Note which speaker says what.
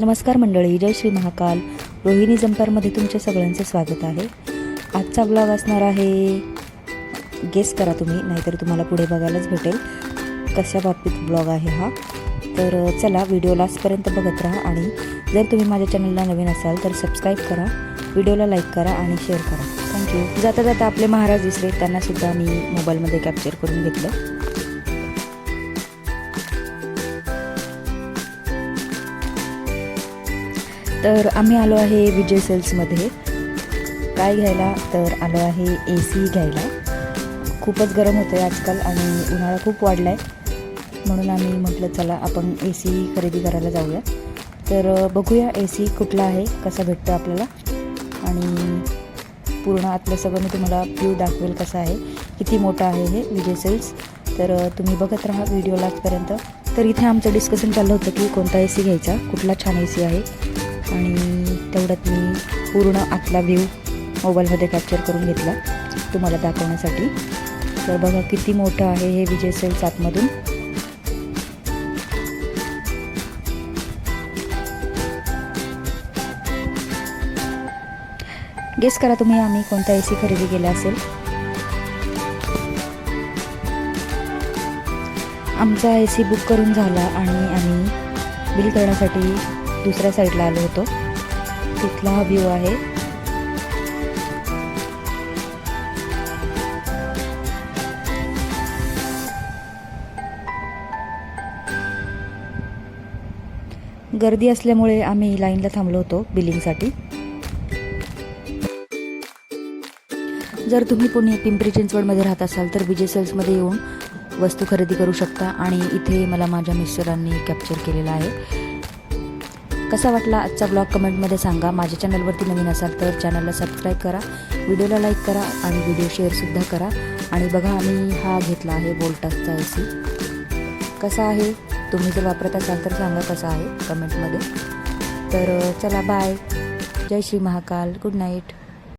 Speaker 1: नमस्कार मंडळी जय श्री महाकाल. रोहिणी जंपारमध्ये तुमच्या सगळ्यांचं स्वागत आहे. आजचा ब्लॉग असणार आहे. गेस करा तुम्ही नाहीतर तुम्हाला पुढे बघायलाच भेटेल कशा बाबतीत ब्लॉग आहे हा. तर चला व्हिडिओ लास्टपर्यंत बघत राहा आणि जर तुम्ही माझ्या चॅनलला नवीन असाल तर सबस्क्राईब करा व्हिडिओला लाईक करा आणि शेअर करा. थँक्यू जाता जाता आपले महाराज दिसले त्यांनासुद्धा मी मोबाईलमध्ये कॅप्चर करून घेतलं. तर आम्ही आलो आहे विजय सेल्समध्ये. काय घ्यायला? तर आलो आहे ए सी घ्यायला. खूपच गरम होतं आहे आजकाल आणि उन्हाळा खूप वाढला आहे म्हणून आम्ही म्हटलं चला आपण ए सी खरेदी करायला जाऊया. तर बघूया ए सी कुठला आहे कसा भेटतो आपल्याला. आणि पूर्ण आतलं सगळं मी तुम्हाला व्ह्यू दाखवेल कसा आहे किती मोठं आहे हे विजय सेल्स. तर तुम्ही बघत राहा व्हिडिओ लास्टपर्यंत तर इथे आमचं डिस्कशन चाललं होतं की कोणता ए सी घ्यायचा कुठला छान ए सी आहे. आणि तेवढ्यात मी पूर्ण आतला व्ह्यू मोबाईलमध्ये कॅप्चर करून घेतला तुम्हाला दाखवण्यासाठी. तर बघा किती मोठं आहे हे विजय सेल्स आतमधून गेस करा तुम्ही आम्ही कोणता ए सी खरेदी केला असेल? आमचा ए सी बुक करून झाला आणि आम्ही बिल करण्यासाठी दुसऱ्या साईडला आलो होतो. तिथला हा व्ह्यू आहे. गर्दी असल्यामुळे आम्ही लाईनला थांबलो होतो बिलिंगसाठी. जर तुम्ही पुणे पिंपरी चिंचवडमध्ये राहत असाल तर विजय सेल्समध्ये येऊन वस्तू खरेदी करू शकता आणि इथे मला माझ्या मिस्टरांनी कॅप्चर केलेला आहे. कसा वाटला आजचा ब्लॉग कमेंटमध्ये सांगा. माझ्या चॅनलवरती नवीन असाल तर चॅनलला सबस्क्राईब करा. व्हिडिओला लाईक करा आणि व्हिडिओ शेअरसुद्धा करा. आणि बघा आम्ही हा घेतला आहे वोल्टासचा ए सी कसा आहे? तुम्ही जर वापरत असाल तर सांगा कसा आहे कमेंटमध्ये तर चला बाय जय श्री महाकाल. Good night